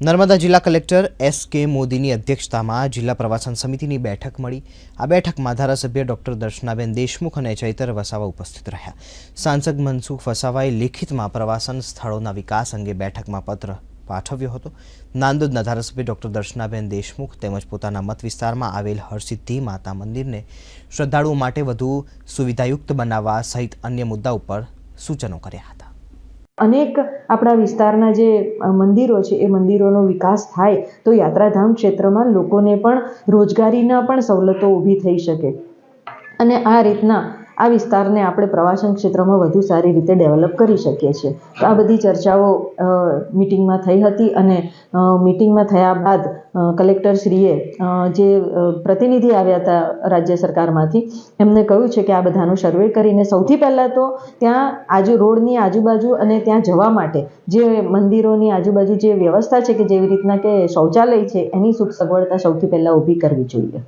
નર્મદા જિલ્લા collector S કે મોદીની અધ્યક્ષતામાં જિલ્લા પ્રવાસન સમિતિની બેઠક મળી. આ બેઠકમાં ધારાસભ્ય ડોક્ટર દર્શનાબેન દેશમુખ અને ચૈતર વસાવા ઉપસ્થિત રહ્યા. સાંસદ મનસુખ વસાવાએ લેખિતમાં પ્રવાસન સ્થળોના વિકાસ અંગે બેઠકમાં પત્ર પાઠવ્યો હતો. નાંદોદના ધારાસભ્ય ડોક્ટર દર્શનાબેન દેશમુખ તેમજ પોતાના મત વિસ્તારમાં આવેલ હરસિદ્ધિ માતા મંદિરને શ્રદ્ધાળુઓ માટે વધુ સુવિધાયુક્ત બનાવવા સહિત અન્ય મુદ્દા ઉપર સૂચનો કર્યા હતા. અનેક આપણા વિસ્તારના જે મંદિરો છે, એ મંદિરોનો વિકાસ થાય તો યાત્રાધામ ક્ષેત્રમાં લોકોને પણ રોજગારીના પણ સવલતો ઊભી થઈ શકે. અને આ રીતના આ વિસ્તારને આપણે પ્રવાસન ક્ષેત્રમાં વધુ સારી રીતે ડેવલપ કરી શકીએ છીએ. તો આ બધી ચર્ચાઓ મિટિંગમાં થઈ હતી અને મિટિંગમાં થયા બાદ કલેક્ટરશ્રીએ જે પ્રતિનિધિ આવ્યા હતા રાજ્ય સરકારમાંથી, એમને કહ્યું છે કે આ બધાનું સર્વે કરીને સૌથી પહેલાં તો ત્યાં આજુ, રોડની આજુબાજુ અને ત્યાં જવા માટે જે મંદિરોની આજુબાજુ જે વ્યવસ્થા છે કે જેવી રીતના કે શૌચાલય છે, એની સુખ સગવડતા સૌથી પહેલાં ઊભી કરવી જોઈએ.